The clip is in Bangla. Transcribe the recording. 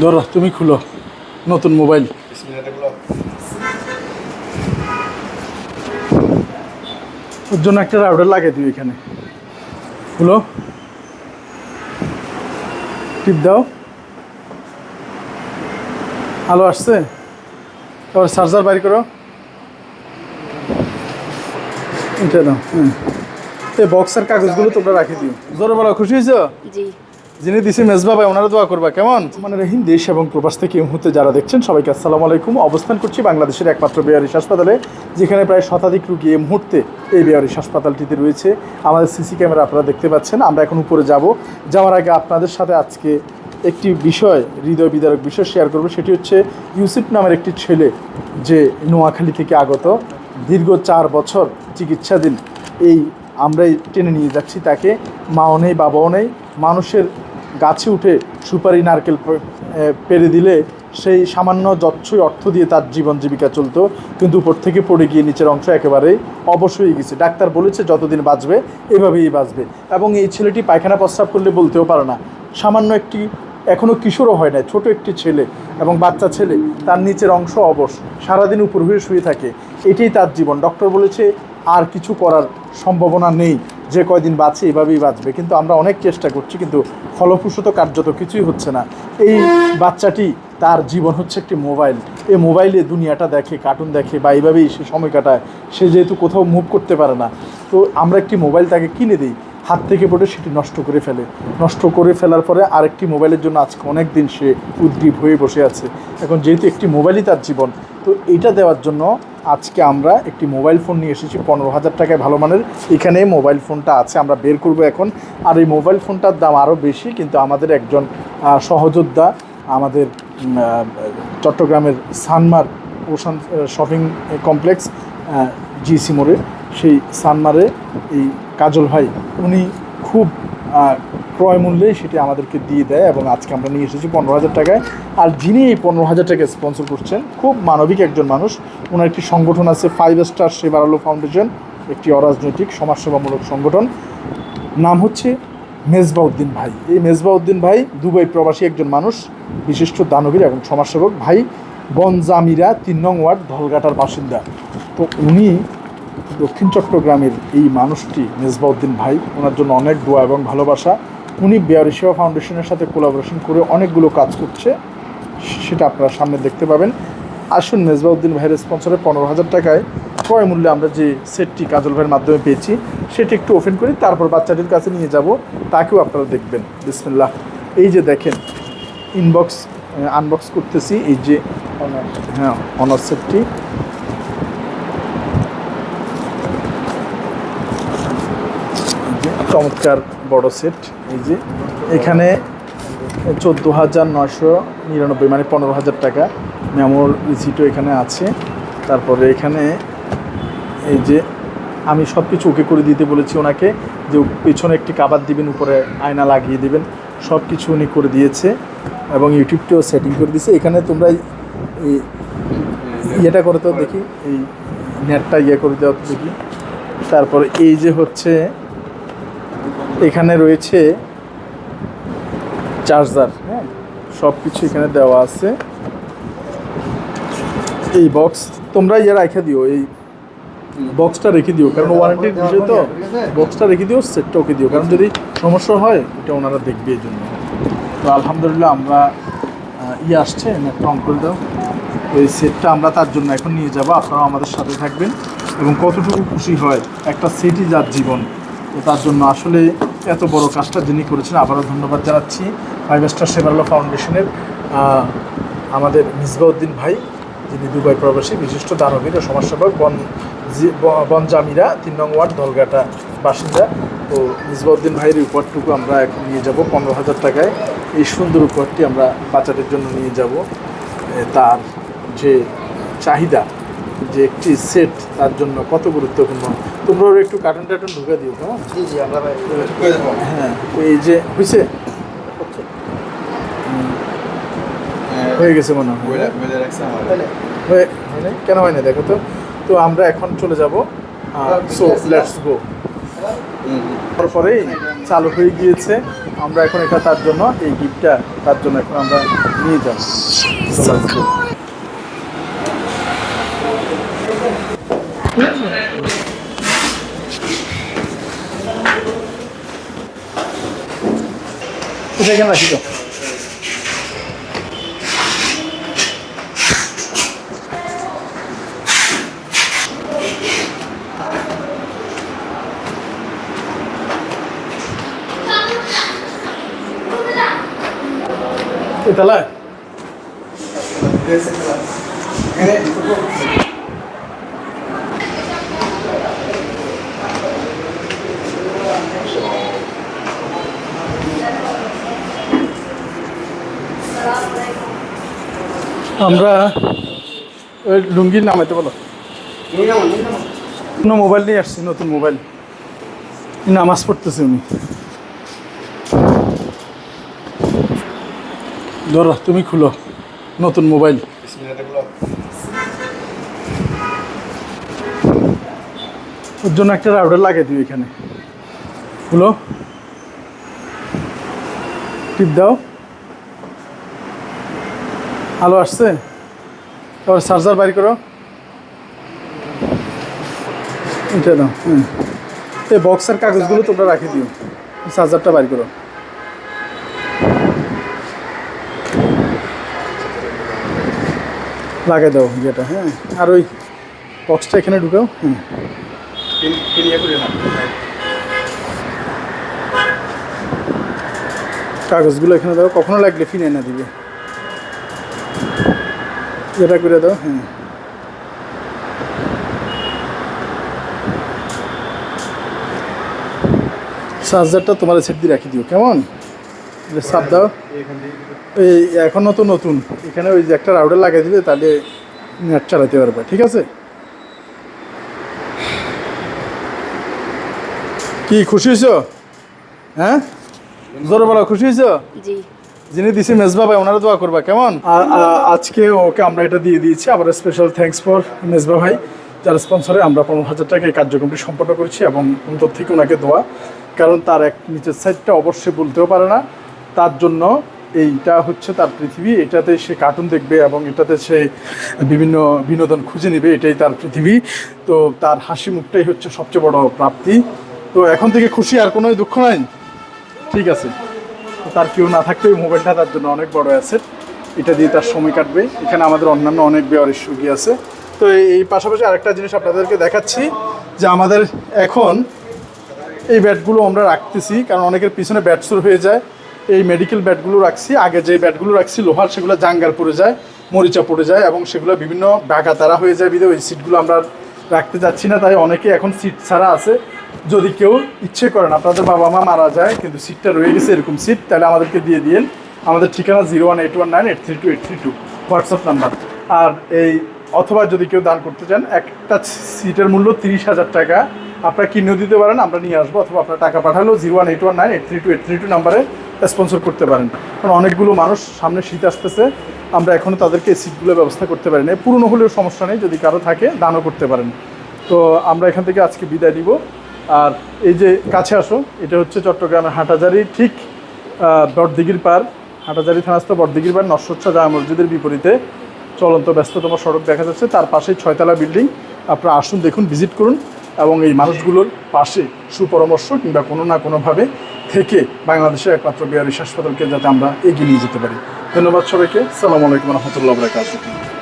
ধরো, তুমি খুলো, নতুন মোবাইল। ওর জন্য একটা রাউটার লাগিয়ে দিও এখানে। খুলো। টিপ দাও। আলো আসছে? তারপর চার্জার বাইর করো। এটা দাও হ্যাঁ। এই বক্সের কাগজগুলো তোমরা রাখি দিও। জোরে বলো, খুশি হয়েছো? জি। যিনি দিছি মেজবা ভাই ওনারা দোয়া করবা, কেমন? মানে রহিম, দেশ এবং প্রবাস থেকে এই মুহূর্তে যারা দেখছেন, সবাইকে আসসালামু আলাইকুম। অবস্থান করছি বাংলাদেশের একমাত্র বেয়ারিশ হাসপাতালে, যেখানে প্রায় শতাধিক রুগী এই মুহূর্তে এই বেয়ারিশ হাসপাতালটিতে রয়েছে। আমাদের সিসি ক্যামেরা আপনারা দেখতে পাচ্ছেন, আমরা এখন উপরে যাব। যাওয়ার আগে আপনাদের সাথে আজকে একটি বিষয়, হৃদয় বিদারক বিষয় শেয়ার করব, সেটি হচ্ছে ইউসিফ নামের একটি ছেলে, যে নোয়াখালী থেকে আগত, দীর্ঘ চার বছর চিকিৎসাধীন। এই আমরাই টেনে নিয়ে যাচ্ছি তাকে, মাও নেই, বাবাও নেই, মানুষের গাছে উঠে সুপারি নারকেল পেরে দিলে সেই সামান্য যচ্ছই অর্থ দিয়ে তার জীবন জীবিকা চলতো, কিন্তু উপর থেকে পড়ে গিয়ে নিচের অংশ একেবারেই অবশ্যই গেছে। ডাক্তার বলেছে, যতদিন বাঁচবে, এভাবেই বাঁচবে। এবং এই ছেলেটি পায়খানা প্রস্রাব করলে বলতেও পারে না। সামান্য একটি এখনও কিশোরও হয় না ছোট একটি ছেলে এবং বাচ্চা ছেলে, তার নিচের অংশ অবশ, সারাদিন উপর হয়ে শুয়ে থাকে। এটাই তার জীবন। ডক্টর বলেছে, আর কিছু করার সম্ভাবনা নেই। যে কয়দিন বাঁচে এভাবেই বাঁচবে। কিন্তু আমরা অনেক চেষ্টা করছি, কিন্তু ফলপ্রসূত কার্যত কিছুই হচ্ছে না। এই বাচ্চাটি, তার জীবন হচ্ছে একটি মোবাইল। এই মোবাইলে দুনিয়াটা দেখে কার্টুন দেখে বা এইভাবেই সে সময় কাটায়। সে যেহেতু কোথাও মুভ করতে পারে না। তো আমরা একটি মোবাইল তাকে কিনে দিই। হাত থেকে পড়ে সেটি নষ্ট করে ফেলে। নষ্ট করে ফেলার পরে আরেকটি মোবাইলের জন্য আজকে অনেক দিন সে উদ্গ্রীব হয়ে বসে আছে। এখন যেহেতু একটি মোবাইলই তার জীবন, তো এটা দেওয়ার জন্য আজকে আমরা একটি মোবাইল ফোন নিয়ে এসেছি পনেরো হাজার টাকায় ভালো মানের। এখানে মোবাইল ফোনটা আছে, আমরা বের করব এখন। আর এই মোবাইল ফোনটার দাম আরও বেশি, কিন্তু আমাদের একজন সহযোদ্ধা, আমাদের চট্টগ্রামের Sanmar ocean shopping complex GC মোড়ে, সেই সানমারে এই কাজল ভাই, উনি খুব ক্রয় মূল্যে সেটি আমাদেরকে দিয়ে দেয় এবং আজকে আমরা নিয়ে এসেছি পনেরো হাজার টাকায়। আর যিনি এই পনেরো হাজার টাকা স্পন্সর করছেন, খুব মানবিক একজন মানুষ। ওনার একটি সংগঠন আছে ফাইভ স্টার সেবার আলো ফাউন্ডেশন একটি অরাজনৈতিক, সমাজসেবামূলক সংগঠন। নাম হচ্ছে মেজবাউদ্দিন ভাই। এই মেজবাউদ্দিন ভাই দুবাই প্রবাসী একজন মানুষ, বিশিষ্ট দানবীর এবং সমাজসেবক। ভাই, বনজামিরা তিন নং ওয়ার্ড ধলঘাটার বাসিন্দা। তো উনি দক্ষিণ চট্টগ্রামের এই মানুষটি মেজবাউদ্দিন ভাই, ওনার জন্য অনেক দোয়া এবং ভালোবাসা। উনি বেয়ারি সেবা ফাউন্ডেশনের সাথে কোলাবোরেশন করে অনেকগুলো কাজ করছে, সেটা আপনারা সামনে দেখতে পাবেন। আসুন মেজবাউদ্দিন ভাইয়ের স্পন্সরে পনেরো হাজার টাকায় ক্রয় মূল্যে আমরা যে সেটটি কাজল ভাইয়ের মাধ্যমে পেয়েছি, সেটি একটু ওপেন করি তারপর বাচ্চাটির কাছে নিয়ে যাব, তাকেও আপনারা দেখবেন। বিসমিল্লাহ। এই যে দেখেন ইনবক্স আনবক্স করতেছি, এই যে হ্যাঁ অনার সেটটি এই যে চমৎকার বড় সেট এই যে, এখানে চোদ্দ হাজার নশো নিরানব্বই মানে পনেরো হাজার টাকা। মেমোর রিসিটও এখানে আছে। তারপরে এখানে এই যে, আমি সব কিছু ওকে করে দিতে বলেছি ওনাকে যে পেছনে একটি কাবার দিবেন, উপরে আয়না লাগিয়ে দিবেন। সব কিছু উনি করে দিয়েছে এবং ইউটিউবটাও সেটিং করে দিয়েছে। এখানে তোমরা এই ইয়েটা করে তো দেখি। এই নেটটা ইয়ে করে দেওয়া দেখি। তারপরে এই যে হচ্ছে এখানে রয়েছে চার্জার হ্যাঁ? সব কিছু এখানে দেওয়া আছে। এই বক্স তোমরা ইয়ে রেখে দিও এই বক্সটা রেখে দিও কারণ ওয়ারেন্টির বিষয় তো। বক্সটা রেখে দিও সেটটা ওকে দিও কারণ যদি সমস্যা হয় এটা ওনারা দেখবে এই জন্য। তো আলহামদুলিল্লাহ আমরা ইয়ে আসছে অন করে দাও। এই সেটটা আমরা তার জন্য এখন নিয়ে যাব আপনারাও আমাদের সাথে থাকবেন। এবং কতটুকু খুশি হয় একটা সেটই যার জীবন। তো তার জন্য আসলে এত বড় কাজটা যিনি করেছেন, আবারও ধন্যবাদ জানাচ্ছি। ফাইভ স্টার সেবারলো ফাউন্ডেশনের আমাদের মিসবাউদ্দিন ভাই, যিনি দুবাই প্রবাসী, বিশিষ্ট দানবীর ও সমাজসেবক, বন বনজামিরা, তিন নং ওয়ার্ড দলঘাটা বাসিন্দা। তো মিসবাউদ্দিন ভাইয়ের উপহারটুকু আমরা এখন নিয়ে যাব। পনেরো হাজার টাকায় এই সুন্দর উপহারটি আমরা বাচ্চাদের জন্য নিয়ে যাব। তার যে চাহিদা যে একটি সেট তার জন্য কত গুরুত্বপূর্ণ? তোমরা ওর একটু কার্টুন টার্টুন ঢুকে দিও কেমন হ্যাঁ তো এই যে হয়েছে হয়ে গেছে মনে হয়। হয়ে কেন হয় না দেখো তো। তো আমরা এখন চলে যাব। সো লেটস গো তারপরেই চালু হয়ে গিয়েছে। আমরা এখন এটা তার জন্য এই গিফটটা তার জন্য এখন আমরা নিয়ে যাব। এটা এখানে রাখি তো এতলায় আমরা, ওই লুঙ্গির নামাইতে বলো। কোনো মোবাইল নিয়ে আসছি, নতুন মোবাইল নামাজ পড়তেছে উনি। ধরো, তুমি খুলো, নতুন মোবাইল ওর জন্য একটা রাউডার লাগিয়ে দিও এখানে। খুলো। টিপ দাও। আলো আসছে। তারপর চার্জার বাইর করো। এটা হুম। এই বক্সের কাগজগুলো তোমরা রাখি দিও। চার্জারটা বাইর করো। লাগাই দাও ইয়েটা হ্যাঁ। আর ওই বক্সটা এখানে ঢুকাও হুম। কাগজগুলো এখানে দাও কখনো লাগলে ফিনে না দিবে। এটা করে দাও হ্যাঁ। চার্জারটা তোমার সেট দিয়ে রাখি দিও, কেমন? সাপ দাও। এই এখনও তো নতুন। এখানে ওই যে একটা রাউডার লাগিয়ে দিলে তাহলে নেট চালাতে পারবে, ঠিক আছে? কি, খুশি হয়েছো? হ্যাঁ? জোরে বলো, খুশি হয়েছো? জি। যিনি দিছি মেজবা ভাই ওনারা দোয়া করবা, কেমন? আজকে ওকে আমরা এটা দিয়ে দিয়েছি। আবার স্পেশাল থ্যাঙ্কস ফর মেজবা ভাই, যার স্পন্সরে আমরা পনেরো হাজার টাকা এই কার্যক্রমটি সম্পন্ন করেছি এবং অন্তর থেকে ওনাকে দোয়া। কারণ তার এক নিচের সাইডটা অবশ্যই বলতেও পারে না। তার জন্য এইটা হচ্ছে তার পৃথিবী, এটাতে সে কার্টুন দেখবে এবং এটাতে সে বিভিন্ন বিনোদন খুঁজে নেবে, এটাই তার পৃথিবী। তো তার হাসি মুখটাই হচ্ছে সবচেয়ে বড় প্রাপ্তি। তো এখন থেকে খুশি, আর কোনো দুঃখ নাই। ঠিক আছে। তার কেউ না থাকলে ওই মোবাইলটা তার জন্য অনেক বড় অ্যাসেট এটা দিয়ে তার সময় কাটবে। এখানে আমাদের অন্যান্য অনেক বেয়ারের সুগি আছে। তো এই- পাশাপাশি আরেকটা জিনিস আপনাদেরকে দেখাচ্ছি, যে আমাদের এখন এই ব্যাটগুলো আমরা রাখতেছি, কারণ অনেকের পিছনে ব্যাট শুরু হয়ে যায়। এই মেডিকেল ব্যাটগুলো রাখছি। আগে যে ব্যাটগুলো রাখছি, লোহার, সেগুলো জাঙ্গার পড়ে যায়, মরিচা পড়ে যায়, এবং সেগুলো বিভিন্ন বাঁকা তারা হয়ে যায়। বিধে ওই সিটগুলো আমরা রাখতে যাচ্ছি না, তাই অনেকে এখন সিট ছাড়া আছে। যদি কেউ ইচ্ছে করেন আপনাদের বাবা মা মারা যায়, কিন্তু সিটটা রয়ে গেছে এরকম সিট তাহলে আমাদেরকে দিয়ে দিন আমাদের ঠিকানা zero one eight one nine eight three two eight three two, WhatsApp number. আর এই, অথবা যদি কেউ দান করতে চান একটা সিটের মূল্য তিরিশ হাজার টাকা। আপনারা কিনেও দিতে পারেন, আমরা নিয়ে আসব, অথবা আপনার টাকা পাঠালেও zero one eight one nine eight three two eight three two নাম্বারে স্পন্সর করতে পারেন। কারণ অনেকগুলো মানুষ সামনে শীত আসতেছে, আমরা এখনও তাদেরকে এই সিটগুলোর ব্যবস্থা করতে পারি না পুরনো হলেও সমস্যা নেই, যদি কারও থাকে, দানও করতে পারেন। তো আমরা এখান থেকে আজকে বিদায় দিব আর এই যে কাছে আসো, এটা হচ্ছে চট্টগ্রামের হাটাজারি, ঠিক বটদিঘির পার, হাটাজারি থানাস্থ বটদিঘির পার নশ্বচ্ছা জামা মসজিদের বিপরীতে। চলন্ত ব্যস্ততম সড়ক দেখা যাচ্ছে, তার পাশেই ছয়তলা বিল্ডিং। আপনারা আসুন, দেখুন, ভিজিট করুন, এবং এই মানুষগুলোর পাশে সুপরামর্শ কিংবা কোনো না কোনোভাবে থেকে বাংলাদেশের একমাত্র বিহারি হাসপাতালকে যাতে আমরা এগিয়ে নিয়ে যেতে পারি। ধন্যবাদ সবাইকে। সালাম আলাইকুম রহমতুল্লাহ বরাকাতুহ।